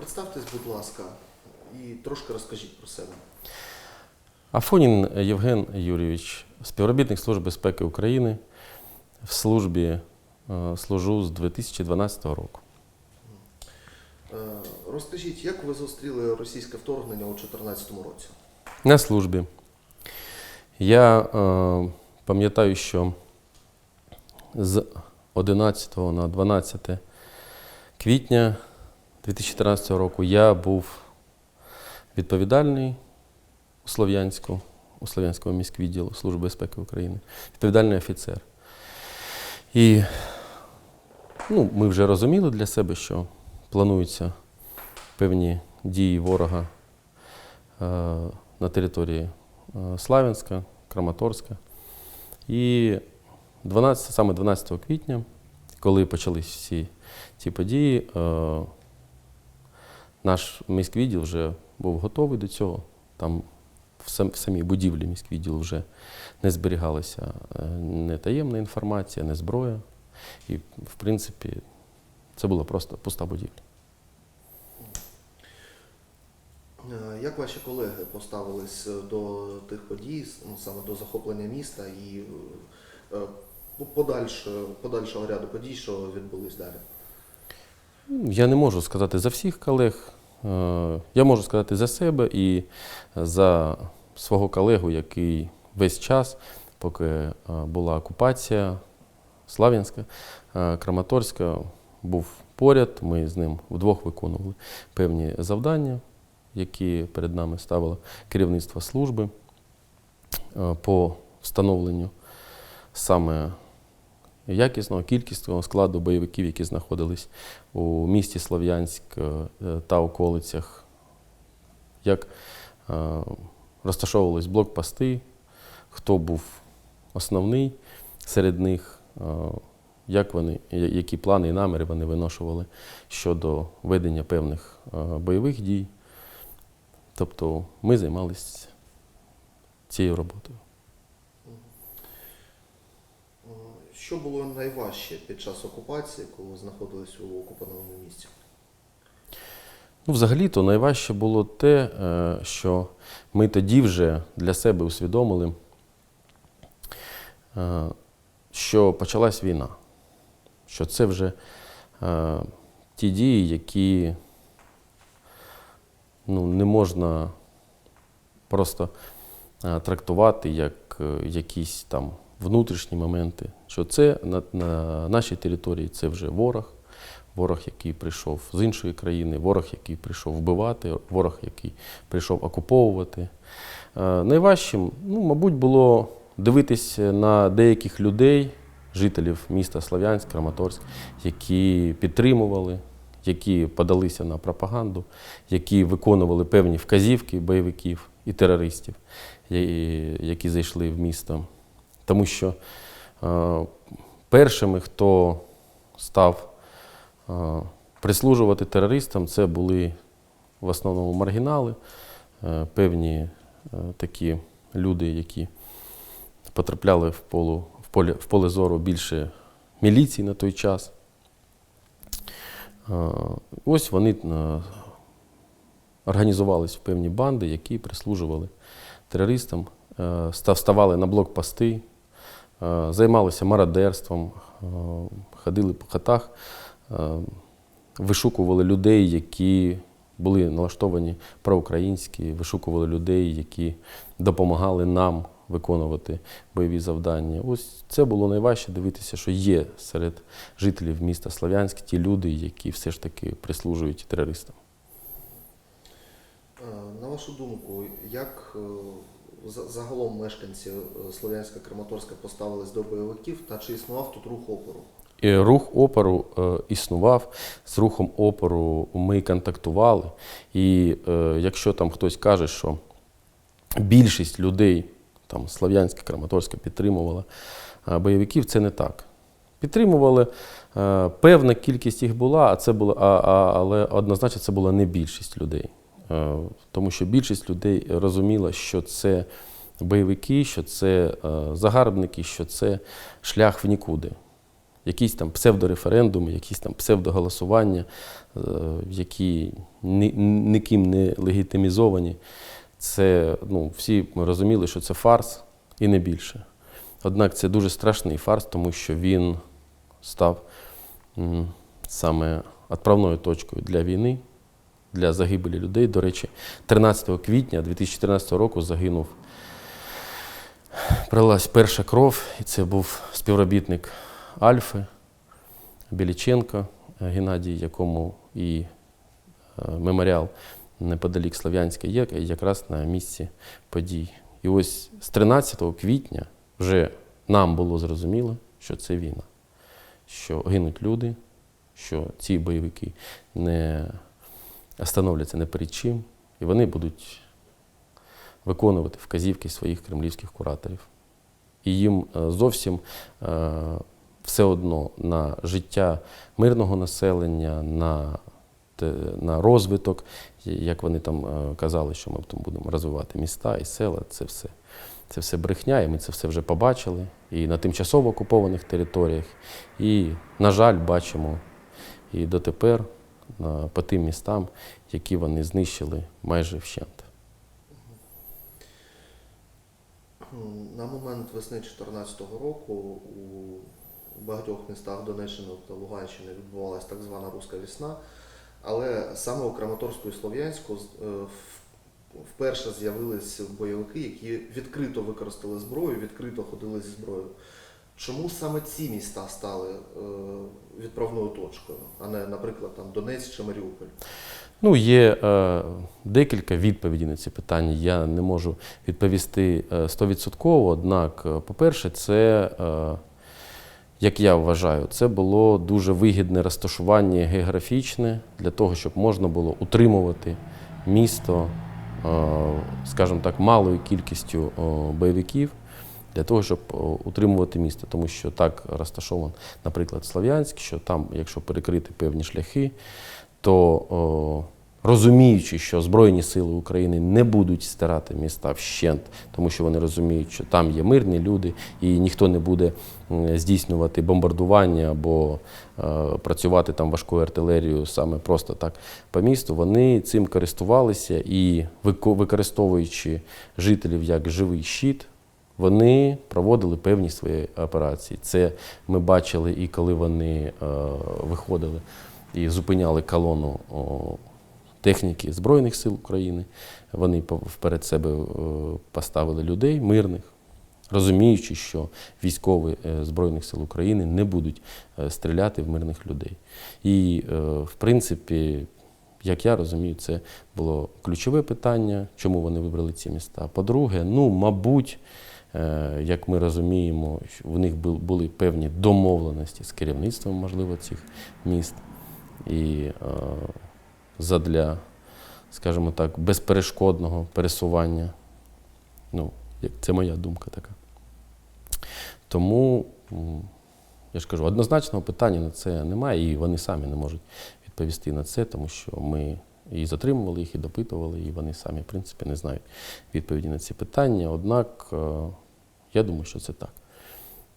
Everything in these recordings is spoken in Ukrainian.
Представтесь, будь ласка, і трошки розкажіть про себе. Афонін Євген Юрійович, співробітник Служби безпеки України. В службі е, служу з 2012 року. Е, Розкажіть, як ви зустріли російське вторгнення у 2014 році? На службі. Я е, пам'ятаю, що з 11 на 12 квітня 2014 року я був відповідальний у Слов'янську, у Слов'янському міськвідділу Служби безпеки України, відповідальний офіцер. І ну, ми вже розуміли для себе, що плануються певні дії ворога е, на території е, Славянська, Краматорська. І 12, саме 12 квітня, коли почались всі ці події, е, наш міськвідділ вже був готовий до цього. Там в сам- в самій будівлі міськвідділу вже не зберігалася е, не таємна інформація, не зброя. І, в принципі, це була просто пуста будівля. Е, Як ваші колеги поставились е, до тих подій, ну, саме до захоплення міста і подальшого ряду подій, що відбулись далі? Я не можу сказати за всіх колег. Е, Я можу сказати за себе і за свого колегу, який весь час, поки е, була окупація Слав'янська, е, Краматорська, був поряд. Ми з ним вдвох виконували певні завдання, які перед нами ставило керівництво служби по встановленню саме якісного, кількісного складу бойовиків, які знаходились у місті Слов'янськ е, та околицях, як е, розташовувались блокпости, хто був основний серед них, е, як вони, які плани і наміри вони виношували щодо ведення певних бойових дій. Тобто ми займалися цією роботою. Е, Що було найважче під час окупації, коли ви знаходились у окупованому місті? Ну, взагалі-то найважче було те, е, що ми тоді вже для себе усвідомили, е, що почалась війна, що це вже е, ті дії, які ну, не можна просто трактувати як якісь там внутрішні моменти, що це на, на нашій території це вже ворог, ворог, який прийшов з іншої країни, ворог, який прийшов вбивати, ворог, який прийшов окуповувати. Е, Найважчим, ну, мабуть, було дивитися на деяких людей, жителів міста Слов'янськ, Краматорськ, які підтримували, які подалися на пропаганду, які виконували певні вказівки бойовиків і терористів, які зайшли в місто. Тому що е, першими, хто став е, прислужувати терористам, це були в основному маргінали, е, певні такі люди, які потрапляли в, полу, в, поле, в поле зору більше міліції на той час. Ось вони організувались в певні банди, які прислужували терористам, ставали на блокпости, займалися мародерством, е, ходили по хатах, е, вишукували людей, які були налаштовані проукраїнські, вишукували людей, які допомагали нам виконувати бойові завдання. Ось це було найважче дивитися, що є серед жителів міста Слов'янськ ті люди, які все ж таки прислужують терористам. Е, На вашу думку, як е, загалом мешканці е, Слов'янська Краматорська поставились до бойовиків та чи існував тут рух опору? І рух опору е, існував. З рухом опору ми контактували. І е, якщо там хтось каже, що більшість людей, там Слов'янська, Краматорська підтримувала е, бойовиків, це не так. Підтримували, е, певна кількість їх була, а це було, а, а, але однозначно це була не більшість людей. Е, тому що більшість людей розуміла, що це бойовики, що це е, загарбники, що це шлях в нікуди. якісь там псевдореферендуми, якісь там псевдоголосування, е, які ні- ніким не легітимізовані. Це ну, всі ми розуміли, що це фарс і не більше. Однак це дуже страшний фарс, тому що він став саме відправною точкою для війни, для загибелі людей. До речі, 13 квітня 2014 року загинув, пролилась перша кров, і це був співробітник Альфи Біліченко Геннадій, якому і е, меморіал неподалік Слов'янська є, якраз на місці подій. І ось з 13 квітня вже нам було зрозуміло, що це війна, що гинуть люди, що ці бойовики не остановляться не перед чим, і вони будуть виконувати вказівки своїх кремлівських кураторів. І їм е, зовсім е, все одно на життя мирного населення, на, на розвиток, як вони там е, казали, що ми там будемо розвивати міста і села, це все. Це все брехня, і ми це все вже побачили і на тимчасово окупованих територіях. І, на жаль, бачимо і дотепер по тим містам, які вони знищили майже вщент. На момент весни 2014 року у багатьох містах Донеччини та Луганщини відбувалася так звана Руська весна, але саме у Краматорську і Слов'янську е, вперше з'явились бойовики, які відкрито використали зброю, відкрито ходили зі зброєю. Чому саме ці міста стали е, відправною точкою, а не, наприклад, там Донецьк чи Маріуполь? Ну, є е, декілька відповідей на ці питання. Я не можу відповісти е, стовідсотково. Однак, е, по-перше, це, е, як я вважаю, це було дуже вигідне розташування географічне для того, щоб можна було утримувати місто, е, скажімо так, малою кількістю бойовиків. Для того, щоб утримувати місто, тому що так розташований, наприклад, Слов'янськ, що там, якщо перекрити певні шляхи, то розуміючи, що Збройні Сили України не будуть стирати міста вщент, тому що вони розуміють, що там є мирні люди, і ніхто не буде здійснювати бомбардування або е, працювати там важкою артилерією саме просто так по місту, вони цим користувалися і використовуючи жителів як живий щит. Вони проводили певні свої операції. Це ми бачили і коли вони е, виходили і зупиняли колону техніки Збройних сил України. Вони вперед себе е, поставили людей мирних, розуміючи, що військові е, Збройних сил України не будуть е, стріляти в мирних людей. І, е, в принципі, як я розумію, це було ключове питання, чому вони вибрали ці міста. По-друге, ну, мабуть, е, як ми розуміємо, в них були певні домовленості з керівництвом, можливо, цих міст. І е, задля, скажімо так, безперешкодного пересування. Ну, це моя думка така. Тому, я ж кажу, однозначного питання на це немає, і вони самі не можуть відповісти на це, тому що ми і затримували їх, і допитували, і вони самі, в принципі, не знають відповіді на ці питання. Однак, е, я думаю, що це так.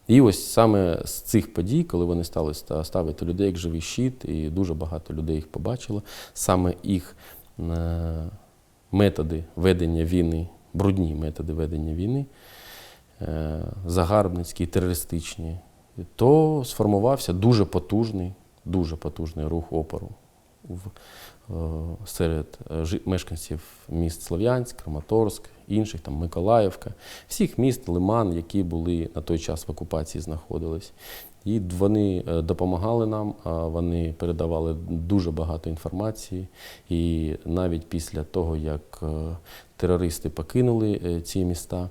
І ось саме з цих подій, коли вони стали ставити людей як живий щит, і дуже багато людей їх побачило, саме їх е, методи ведення війни, брудні методи ведення війни, е, загарбницькі, терористичні, то сформувався дуже потужний, дуже потужний рух опору в, е, серед е, мешканців міст Слов'янськ, Краматорськ, інших там Миколаївка, всіх міст, лиман, які були на той час в окупації, знаходились. І вони е, допомагали нам, вони передавали дуже багато інформації. І навіть після того, як терористи покинули ці міста,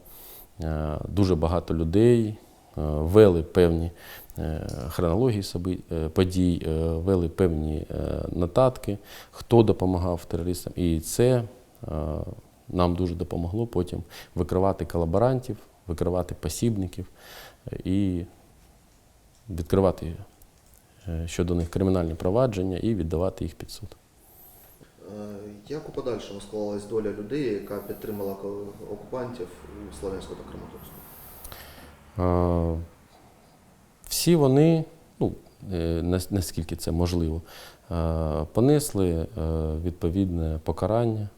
дуже багато людей вели певні е, хронології е, подій, е, вели певні е, нотатки, хто допомагав терористам. І це е, нам дуже допомогло потім викривати колаборантів, викривати посібників е, і відкривати е, щодо них кримінальні провадження і віддавати їх під суд. Е, Як у подальшому склалась доля людей, яка підтримала окупантів у Слов'янську та Краматорську? Всі вони ну, е, наскільки це можливо, е, понесли е, відповідне покарання.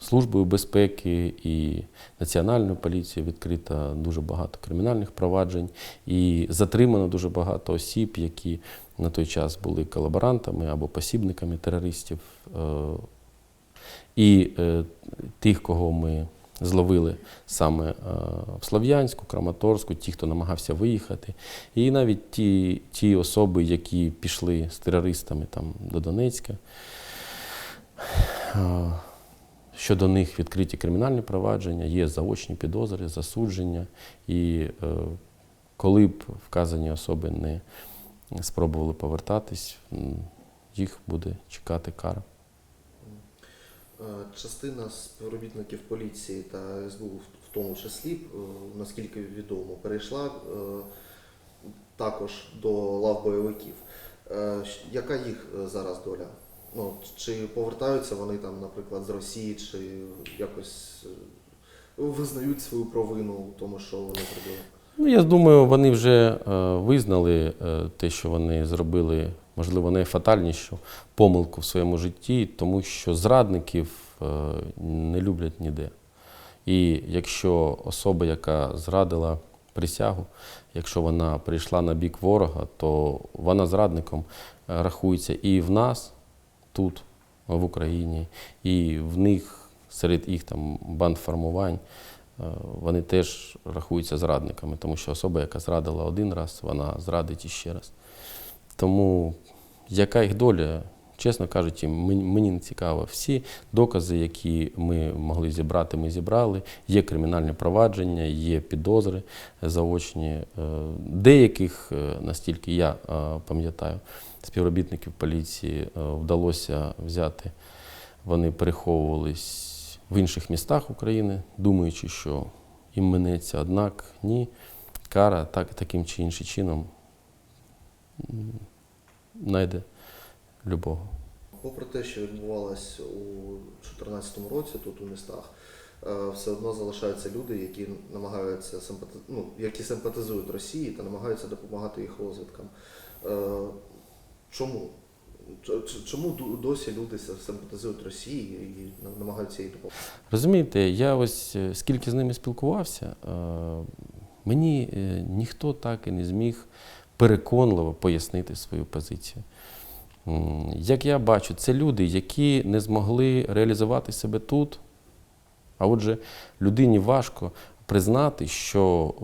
Службою безпеки і Національною поліцією відкрито дуже багато кримінальних проваджень і затримано дуже багато осіб, які на той час були колаборантами або посібниками терористів. І тих, кого ми зловили саме е, в Слов'янську, Краматорську, ті, хто намагався виїхати, і навіть ті, ті особи, які пішли з терористами там, до Донецька. Е, Щодо них відкриті кримінальні провадження, є заочні підозри, засудження. І е, коли б вказані особи не спробували повертатись, їх буде чекати кара. Е, Частина співробітників поліції та СБУ в- тому числі, е, наскільки відомо, перейшла е, також до лав бойовиків. Яка їх зараз доля? Ну, чи повертаються вони там, наприклад, з Росії, чи якось визнають свою провину у тому, що вони зробили? Ну, я думаю, вони вже е, визнали е, те, що вони зробили, можливо, найфатальнішу помилку в своєму житті, тому що зрадників е, не люблять ніде. І якщо особа, яка зрадила присягу, якщо вона прийшла на бік ворога, то вона зрадником рахується і в нас тут, в Україні, і в них серед їх там бандформувань. Е, Вони теж рахуються зрадниками, тому що особа, яка зрадила один раз, вона зрадить іще раз. Тому яка їх доля, чесно кажучи, мені, не цікаво. Всі докази, які ми могли зібрати, ми зібрали. Є кримінальне провадження, є підозри заочні. Е, Деяких, е, настільки я пам'ятаю, співробітників поліції вдалося взяти. Вони переховувались в інших містах України, думаючи, що їм минеться, однак ні. Кара так, таким чи іншим чином знайде любого. Попри те, що відбувалось у 2014 році тут у містах, е, все одно залишаються люди, які намагаються симпати... ну, які симпатизують Росії та намагаються допомагати їх розвідкам. Е, Чому? Чому досі люди симпатизують Росії і намагаються їй допомагати? Розумієте, я ось е, скільки з ними спілкувався, е, мені е, ніхто так і не зміг переконливо пояснити свою позицію. Як я бачу, це люди, які не змогли реалізувати себе тут. А отже, людині важко признати, що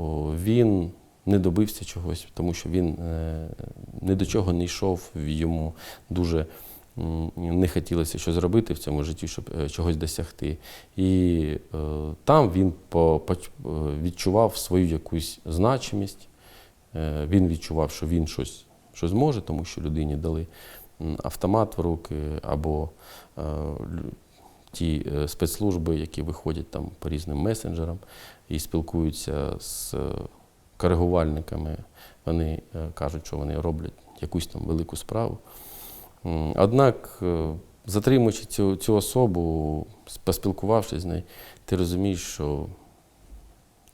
він не добився чогось, тому що він е, ні до чого не йшов, йому дуже не хотілося щось зробити в цьому житті, щоб е, чогось досягти. І е, там він по, відчував свою якусь значимість. Він відчував, що він щось, щось зможе, тому що людині дали автомат в руки або ті спецслужби, які виходять там по різним месенджерам і спілкуються з коригувальниками. Вони е, кажуть, що вони роблять якусь там велику справу. Однак, е, затримуючи цю, цю особу, поспілкувавшись з нею, ти розумієш, що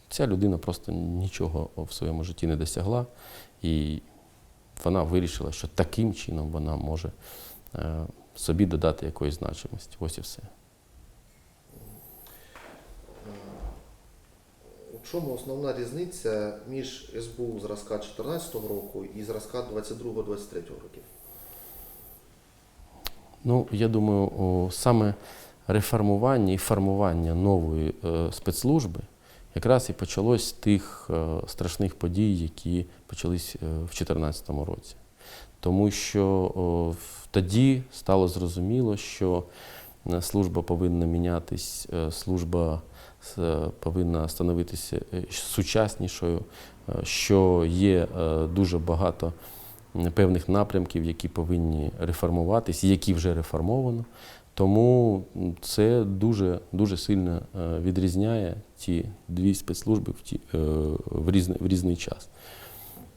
ця людина просто нічого в своєму житті не досягла, і вона вирішила, що таким чином вона може е, собі додати якоїсь значимості. Ось і все. Чому основна різниця між СБУ зразка 2014 року і зразка 22-23 років? Ну, я думаю, о, саме реформування і формування нової е, спецслужби якраз і почалось з тих е, страшних подій, які почались е, в 2014 році. Тому що о, тоді стало зрозуміло, що е, служба повинна мінятись, е, служба повинна становитися е, сучаснішою, е, що є е, дуже багато певних напрямків, які повинні реформуватись, які вже реформовано. Тому це дуже, дуже сильно е, відрізняє ті дві спецслужби в, ті, е, в, різний, в різний час.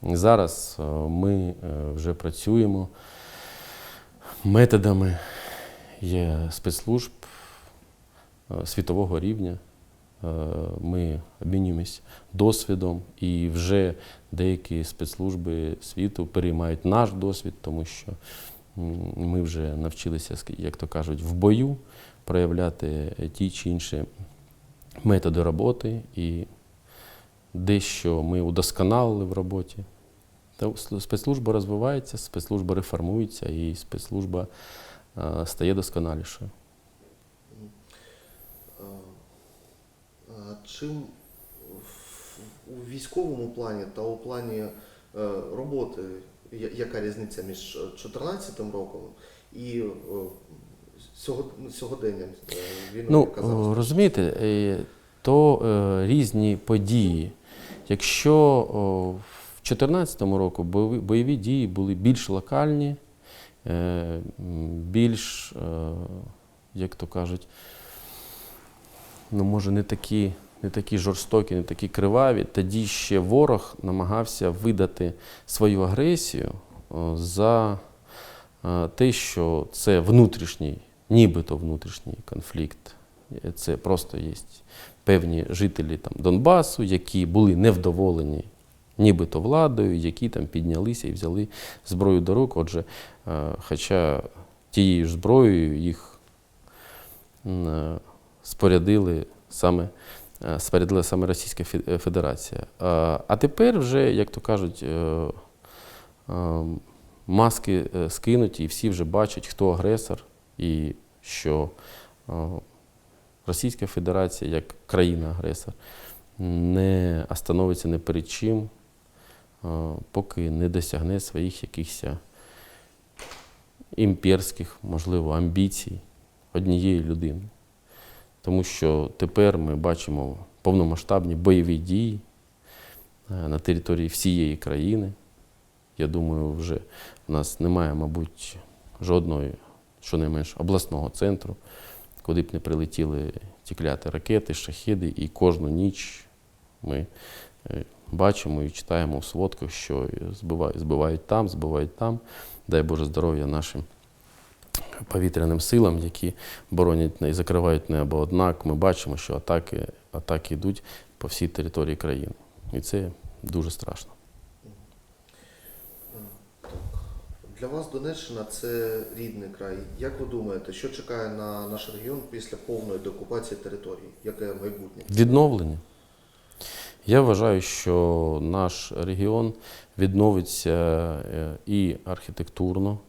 Зараз е, ми е, вже працюємо методами є спецслужб е, світового рівня. Ми обмінюємось досвідом, і вже деякі спецслужби світу переймають наш досвід, тому що ми вже навчилися, як то кажуть, в бою проявляти ті чи інші методи роботи, і дещо ми удосконалили в роботі. Та спецслужба розвивається, спецслужба реформується і спецслужба е, стає досконалішою. Е, а Чим у військовому плані та у плані е, роботи, яка різниця між 2014 роком і е, сьогоденням е, війни, Ну, яка зараз? розумієте, то різні події. Якщо в 2014 року бойові, дії були більш локальні, більш, як то кажуть, ну, може, не такі, не такі жорстокі, не такі криваві, тоді ще ворог намагався видати свою агресію за е, те, що це внутрішній, нібито внутрішній конфлікт. Е, Це просто є певні жителі там, Донбасу, які були невдоволені нібито владою, які там піднялися і взяли зброю до рук. Отже, е, хоча тією ж зброєю їх спорядили саме. Е, Спорядила саме Російська е, Федерація. А, а тепер вже, як то кажуть, е, е, маски е, скинуті, і всі вже бачать, хто агресор, і що е, Російська Федерація як країна-агресор не остановиться ні перед чим, е, поки не досягне своїх якихось імперських, можливо, амбіцій однієї людини. Тому що тепер ми бачимо повномасштабні бойові дії е, на території всієї країни. Я думаю, вже в нас немає, мабуть, жодної, щонайменш, обласного центру, куди б не прилетіли ті кляті ракети, шахіди, і кожну ніч ми е, бачимо і читаємо в сводках, що збивають там, збивають там. Дай Боже здоров'я нашим повітряним силам, які боронять і закривають небо. Однак ми бачимо, що атаки, атаки йдуть по всій території країни. І це дуже страшно. Для вас Донеччина це рідний край. Як ви думаєте, що чекає на наш регіон після повної деокупації території? Яке майбутнє? Відновлення. Я вважаю, що наш регіон відновиться е, і архітектурно,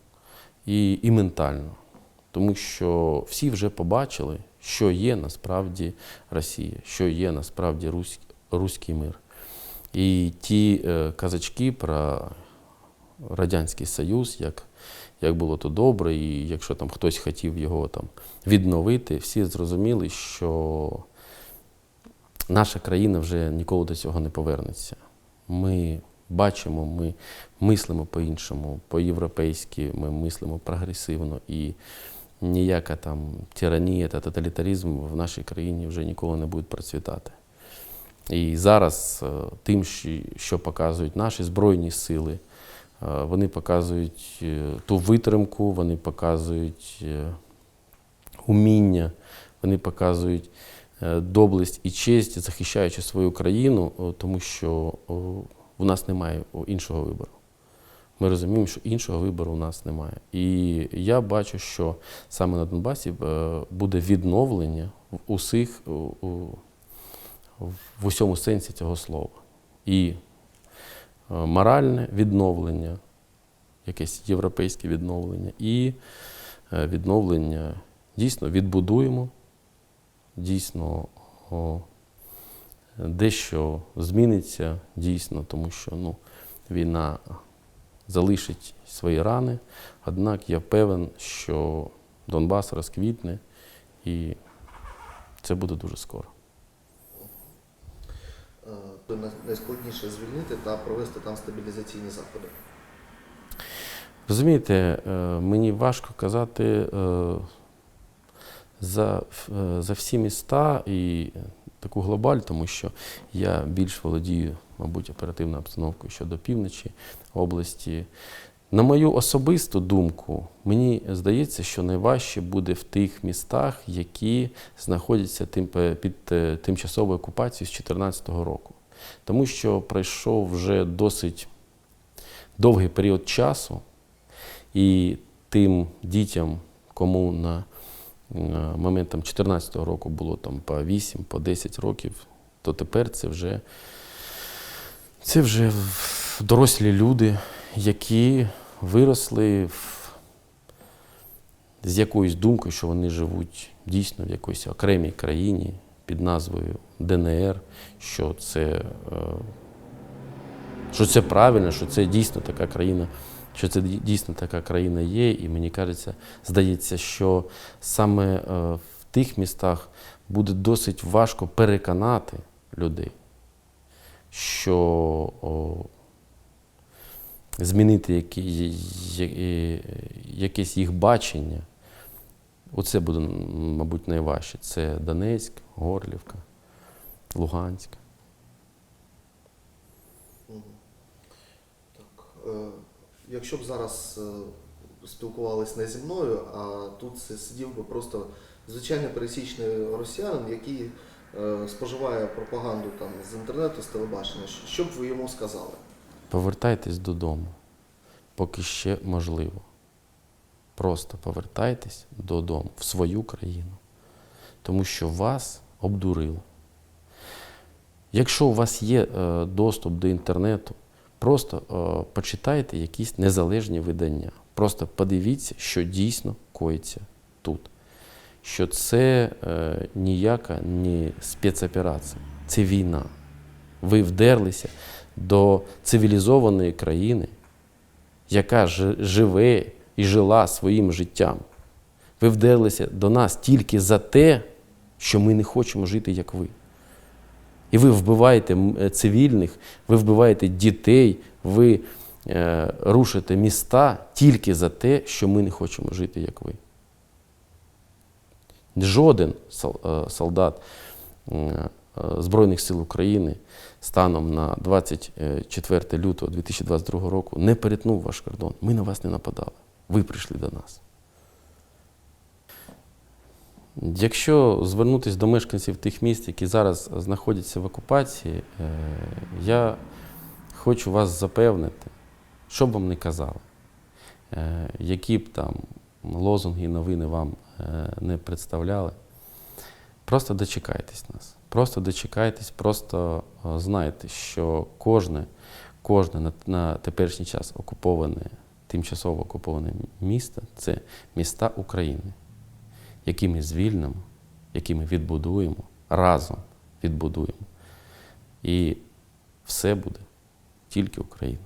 і, і ментально. Тому що всі вже побачили, що є насправді Росія, що є насправді русь, руський мир. І ті е, казачки про Радянський Союз, як, як було то добре, і якщо там хтось хотів його там відновити, всі зрозуміли, що наша країна вже ніколи до цього не повернеться. Ми бачимо, ми мислимо по-іншому, по-європейськи, ми мислимо прогресивно, і ніяка там тиранія та тоталітаризм в нашій країні вже ніколи не будуть процвітати. І зараз е, тим, що- показують наші Збройні сили, е, вони показують е, ту витримку, вони показують уміння, вони показують доблесть і честь, захищаючи свою країну, тому що в нас немає іншого вибору. Ми розуміємо, що іншого вибору у нас немає. І я бачу, що саме на Донбасі е, буде відновлення в усіх у, у, в усьому сенсі цього слова. І е, моральне відновлення, якесь європейське відновлення, і е, відновлення дійсно відбудуємо, дійсно дещо зміниться дійсно, тому що ну, війна залишить свої рани. Однак я певен, що Донбас розквітне і це буде дуже скоро. Е, Найскладніше звільнити та провести там стабілізаційні заходи. Розумієте, е, мені важко казати е, за, за всі міста і таку глобаль, тому що я більш володію, мабуть, оперативною обстановкою щодо півночі області. На мою особисту думку, мені здається, що найважче буде в тих містах, які знаходяться під е, тимчасовою окупацією з 2014 року. Тому що пройшов вже досить довгий період часу, і тим дітям, кому на е, момент там, 2014 року було там, по 8, по 10 років, то тепер це вже, це вже дорослі люди, які виросли в, з якоюсь думкою, що вони живуть дійсно в якоїсь окремій країні під назвою ДНР, що це, е, що це правильно, що це дійсно така країна, що це дійсно така країна є. І мені кажеться, здається, що саме е, в тих містах буде досить важко переконати людей, що о, змінити які, я- якесь їх бачення. Оце буде, мабуть, найважче. Це Донецьк, Горлівка, Луганськ. Якщо б зараз е, спілкувались не зі мною, а тут сидів би просто звичайний пересічний росіянин, який е, споживає пропаганду там з інтернету, з телебачення, що- б ви йому сказали? Повертайтесь додому, поки ще можливо. Просто повертайтесь додому, в свою країну, тому що вас обдурили. Якщо у вас є е, доступ до інтернету, просто е, почитайте якісь незалежні видання. Просто подивіться, що дійсно коїться тут. Що це е, ніяка не спецоперація, це війна. Ви вдерлися до цивілізованої країни, яка живе і жила своїм життям. Ви вдерлися до нас тільки за те, що ми не хочемо жити, як ви. І ви вбиваєте е, цивільних, ви вбиваєте дітей, ви е, рушите міста тільки за те, що ми не хочемо жити, як ви. Жоден е, солдат е, Збройних сил України станом на 24 лютого 2022 року не перетнув ваш кордон. Ми на вас не нападали. Ви прийшли до нас. Якщо звернутися до мешканців тих міст, які зараз знаходяться в окупації, е, я хочу вас запевнити, що б вам не казали, е, які б там лозунги і новини вам е, не представляли, просто дочекайтесь нас. Просто дочекайтесь, просто знайте, що кожне, кожне на теперішній час окуповане, тимчасово окуповане місто це міста України які ми звільнимо, які ми відбудуємо, разом відбудуємо. І все буде тільки Україна.